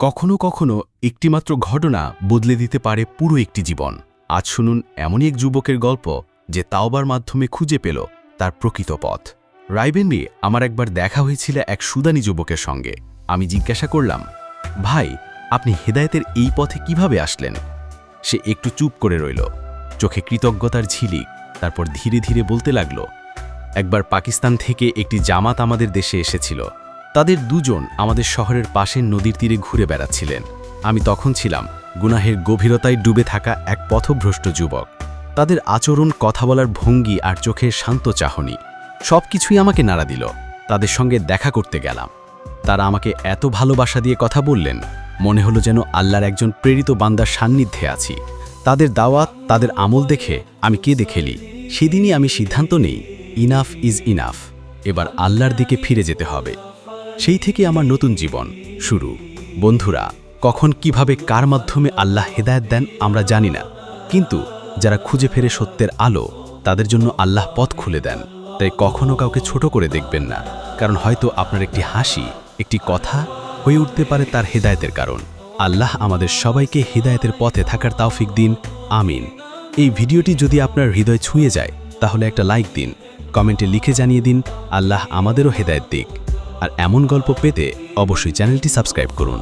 কখনো কখনো একটিমাত্র ঘটনা বদলে দিতে পারে পুরো একটি জীবন। আজ শুনুন এমনই এক যুবকের গল্প যে তাওবার মাধ্যমে খুঁজে পেল তার প্রকৃত পথ। রাইবেনবি আমার একবার দেখা হয়েছিল এক সুদানি যুবকের সঙ্গে। আমি জিজ্ঞাসা করলাম, ভাই, আপনি হেদায়েতের এই পথে কীভাবে আসলেন? সে একটু চুপ করে রইল। চোখে কৃতজ্ঞতার ঝিলিক, তারপর ধীরে ধীরে বলতে লাগল, একবার পাকিস্তান থেকে একটি জামাত আমাদের দেশে এসেছিল। তাদের দুজন আমাদের শহরের পাশের নদীর তীরে ঘুরে বেড়াচ্ছিলেন। আমি তখন ছিলাম গুনাহের গভীরতায় ডুবে থাকা এক পথভ্রষ্ট যুবক। তাদের আচরণ, কথা বলার ভঙ্গি আর চোখের শান্ত চাহনি সব কিছুই আমাকে নাড়া দিল। তাদের সঙ্গে দেখা করতে গেলাম। তারা আমাকে এত ভালোবাসা দিয়ে কথা বললেন, মনে হলো যেন আল্লাহর একজন প্রেরিত বান্দার সান্নিধ্যে আছি। তাদের দাওয়াত, তাদের আমল দেখে আমি কে দেখেলি সেদিনই আমি সিদ্ধান্ত নেই, ইনাফ ইজ ইনাফ, এবার আল্লাহর দিকে ফিরে যেতে হবে। সেই থেকে আমার নতুন জীবন শুরু। বন্ধুরা, কখন কীভাবে কার মাধ্যমে আল্লাহ হেদায়েত দেন আমরা জানি না, কিন্তু যারা খুঁজে ফেরে সত্যের আলো, তাদের জন্য আল্লাহ পথ খুলে দেন। তাই কখনও কাউকে ছোট করে দেখবেন না, কারণ হয়তো আপনার একটি হাসি, একটি কথা হয়ে উঠতে পারে তার হেদায়েতের কারণ। আল্লাহ আমাদের সবাইকে হেদায়েতের পথে থাকার তাওফিক দিন। আমিন। এই ভিডিওটি যদি আপনার হৃদয় ছুঁয়ে যায়, তাহলে একটা লাইক দিন, কমেন্টে লিখে জানিয়ে দিন, আল্লাহ আমাদেরও হেদায়েত দিক। আর এমন গল্প পেতে অবশ্যই চ্যানেলটি সাবস্ক্রাইব করুন।